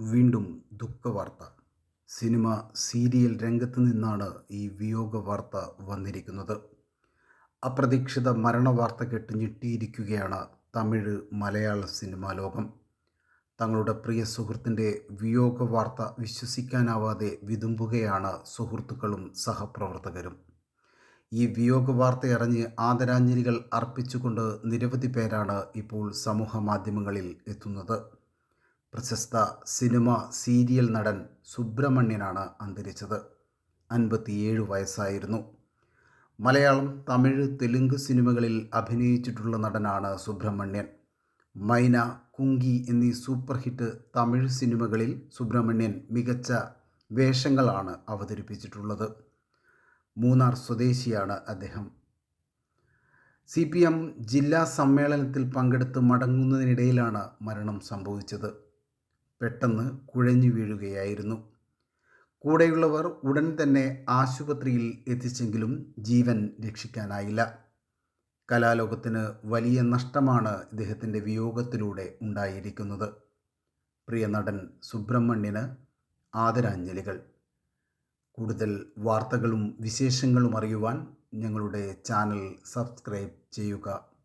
വീണ്ടും ദുഃഖവാർത്ത. Cinema serial രംഗത്ത് നിന്നാണ് ഈ വിയോഗ വാർത്ത വന്നിരിക്കുന്നത്. അപ്രതീക്ഷിത മരണവാർത്ത കേട്ട് ഞെട്ടിയിരിക്കുകയാണ് തമിഴ് മലയാള സിനിമാ ലോകം. തങ്ങളുടെ പ്രിയ സുഹൃത്തിന്റെ വിയോഗ വാർത്ത വിശ്വസിക്കാനാവാതെ വിതുമ്പുകയാണ് സുഹൃത്തുക്കളും സഹപ്രവർത്തകരും. ഈ വിയോഗ വാർത്തയറിഞ്ഞ് ആദരാഞ്ജലികൾ അർപ്പിച്ചുകൊണ്ട് നിരവധി പേരാണ് ഇപ്പോൾ സമൂഹ മാധ്യമങ്ങളിൽ എത്തുന്നത്. പ്രശസ്ത സിനിമ സീരിയൽ നടൻ സുബ്രഹ്മണ്യനാണ് അന്തരിച്ചത്. അൻപത്തിയേഴ് വയസ്സായിരുന്നു. മലയാളം തമിഴ് തെലുങ്ക് സിനിമകളിൽ അഭിനയിച്ചിട്ടുള്ള നടനാണ് സുബ്രഹ്മണ്യൻ. മൈന കുങ്കി എന്നീ സൂപ്പർ ഹിറ്റ് തമിഴ് സിനിമകളിൽ സുബ്രഹ്മണ്യൻ മികച്ച വേഷങ്ങളാണ് അവതരിപ്പിച്ചിട്ടുള്ളത്. മൂന്നാർ സ്വദേശിയാണ് അദ്ദേഹം. സി പി എം ജില്ലാ സമ്മേളനത്തിൽ പങ്കെടുത്ത് മടങ്ങുന്നതിനിടയിലാണ് മരണം സംഭവിച്ചത്. പെട്ടെന്ന് കുഴഞ്ഞു വീഴുകയായിരുന്നു. കൂടെയുള്ളവർ ഉടൻ തന്നെ ആശുപത്രിയിൽ എത്തിച്ചെങ്കിലും ജീവൻ രക്ഷിക്കാനായില്ല. കലാലോകത്തിന് വലിയ നഷ്ടമാണ് ഇദ്ദേഹത്തിന്റെ വിയോഗത്തിലൂടെ ഉണ്ടായിരിക്കുന്നത്. പ്രിയ നടൻ സുബ്രഹ്മണ്യന് ആദരാഞ്ജലികൾ. കൂടുതൽ വാർത്തകളും വിശേഷങ്ങളും അറിയുവാൻ ഞങ്ങളുടെ ചാനൽ സബ്സ്ക്രൈബ് ചെയ്യുക.